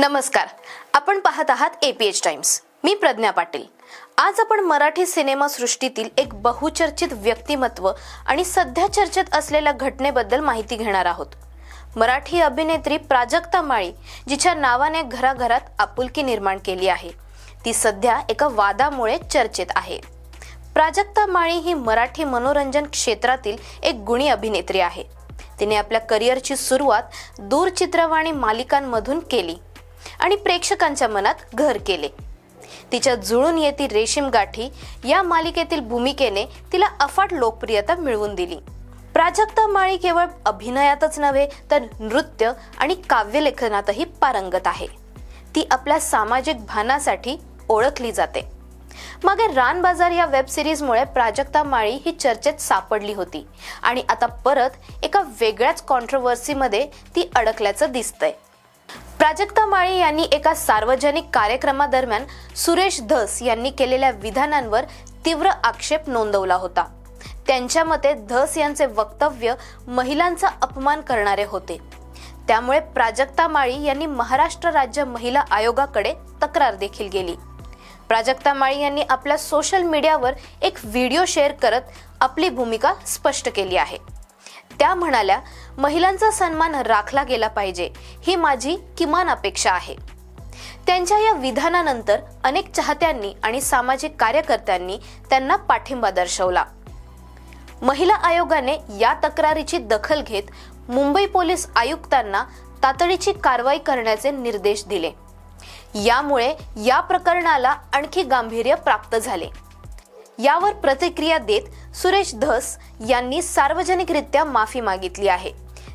नमस्कार. आपण पाहत आहात एपीएच टाइम्स मी प्रज्ञा पाटील. आज आपण मराठी सिनेमा सृष्टीतील एक बहुचर्चित व्यक्तिमत्व आणि सध्या चर्चेत असलेल्या घटनेबद्दल माहिती घेणार आहोत. मराठी अभिनेत्री प्राजक्ता माळी जिच्या नावाने घराघरात आपुलकी निर्माण केली आहे. ती सध्या एका वादामुळे चर्चेत आहे. प्राजक्ता माळी ही मराठी मनोरंजन क्षेत्रातील एक गुणी अभिनेत्री आहे. तिने आपल्या करिअरची सुरुवात दूरचित्रवाणी मालिकांमधून केली. आणि प्रेक्षकांच्या मनात घर केले. तिच्या जुळून येती रेशीम गाठी या मालिकेतील भूमिकेने तिला अफाट लोकप्रियता मिळवून दिली. प्राजक्ता माळी केवळ अभिनयातच नव्हे तर नृत्य आणि काव्यलेखनातही पारंगत आहे. ती आपल्या सामाजिक भानासाठी ओळखली जाते. मागे रान बाजार या वेब सिरीजमुळे प्राजक्ता माळी ही चर्चेत सापडली होती आणि आता परत एका वेगळ्याच कॉन्ट्रोवर्सीमध्ये ती अडकल्याचं दिसतंय. प्राजक्ता माळी यांनी एका सार्वजनिक कार्यक्रमादरम्यान सुरेश धस यांनी केलेल्या विधानांवर तीव्र आक्षेप नोंदवला होता. त्यांच्या मते धस यांचे वक्तव्य महिलांचा अपमान करणारे होते. त्यामुळे प्राजक्ता माळी यांनी महाराष्ट्र राज्य महिला आयोगाकडे तक्रार देखील केली. प्राजक्ता माळी यांनी आपल्या सोशल मीडियावर एक व्हिडिओ शेअर करत आपली भूमिका स्पष्ट केली आहे. त्या म्हणाल्या महिलांचा सन्मान राखला गेला पाहिजे. ही माझी किमान अपेक्षा आहे. त्यांच्या या विधानानंतर अनेक चाहत्यांनी आणि सामाजिक कार्यकर्त्यांनी त्यांना पाठिंबा दर्शवला. महिला आयोगाने या तक्रारीची दखल घेत मुंबई पोलीस आयुक्तांना तातडीची कारवाई करण्याचे निर्देश दिले. यामुळे या प्रकरणाला आणखी गांभीर्य प्राप्त झाले. यावर प्रतिक्रिया देत सुरेश धस यांनी सार्वजनिकरित्या माफी मागितली आहे.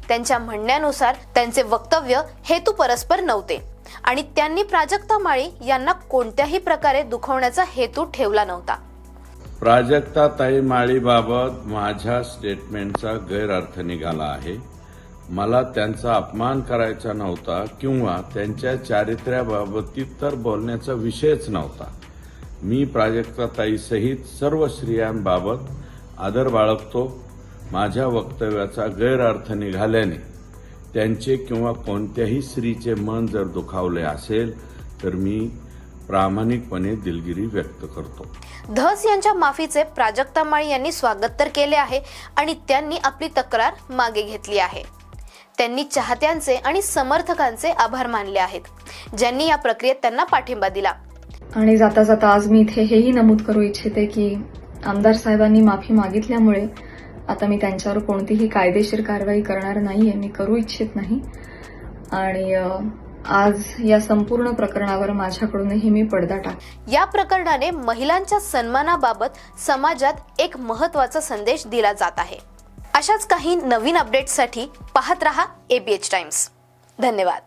त्यांच्या म्हणण्यानुसार त्यांचे वक्तव्य हेतू परस्पर नव्हते आणि त्यांनी प्राजक्ता माळी यांना कोणत्याही प्रकारे दुखवण्याचा हेतू ठेवला नव्हता. प्राजक्ता ताई माळीबाबत माझ्या स्टेटमेंटचा गैरअर्थ निघाला आहे. मला त्यांचा अपमान करायचा नव्हता किंवा त्यांच्या चारित्र्याबाबतीत तर बोलण्याचा विषयच नव्हता. मी प्राजक्ता ताईसहित सर्व स्त्रियांबाबत आदर बाळगतो. माझ्या वक्तव्याचा गैरअर्थ निघाल्याने त्यांचे किंवा कोणत्याही स्त्रीचे मन जर दुखावले असेल तर मी प्रामाणिकपणे दिलगिरी व्यक्त करतो. धस यांच्या माफीचे प्राजक्ता माळी यांनी स्वागत तर केले आहे आणि त्यांनी आपली तक्रार मागे घेतली आहे. त्यांनी चाहत्यांचे आणि समर्थकांचे आभार मानले आहेत. ज्यांनी या प्रक्रियेत त्यांना पाठिंबा दिला. आणि जाता जाता आज मी इथे हेही नमूद करू इच्छिते की आमदार साहेबांनी माफी मागितल्यामुळे आता मी त्यांच्यावर कोणतीही कायदेशीर कारवाई करणार नाहीये मी करू इच्छित नाही. आणि आज या संपूर्ण प्रकरणावर माझ्याकडूनही मी पडदा टाक या प्रकरणाने महिलांच्या सन्मानाबाबत समाजात एक महत्त्वाचा संदेश दिला जात आहे. अशाच काही नवीन अपडेट्ससाठी पाहत रहा एबीएच टाइम्स धन्यवाद.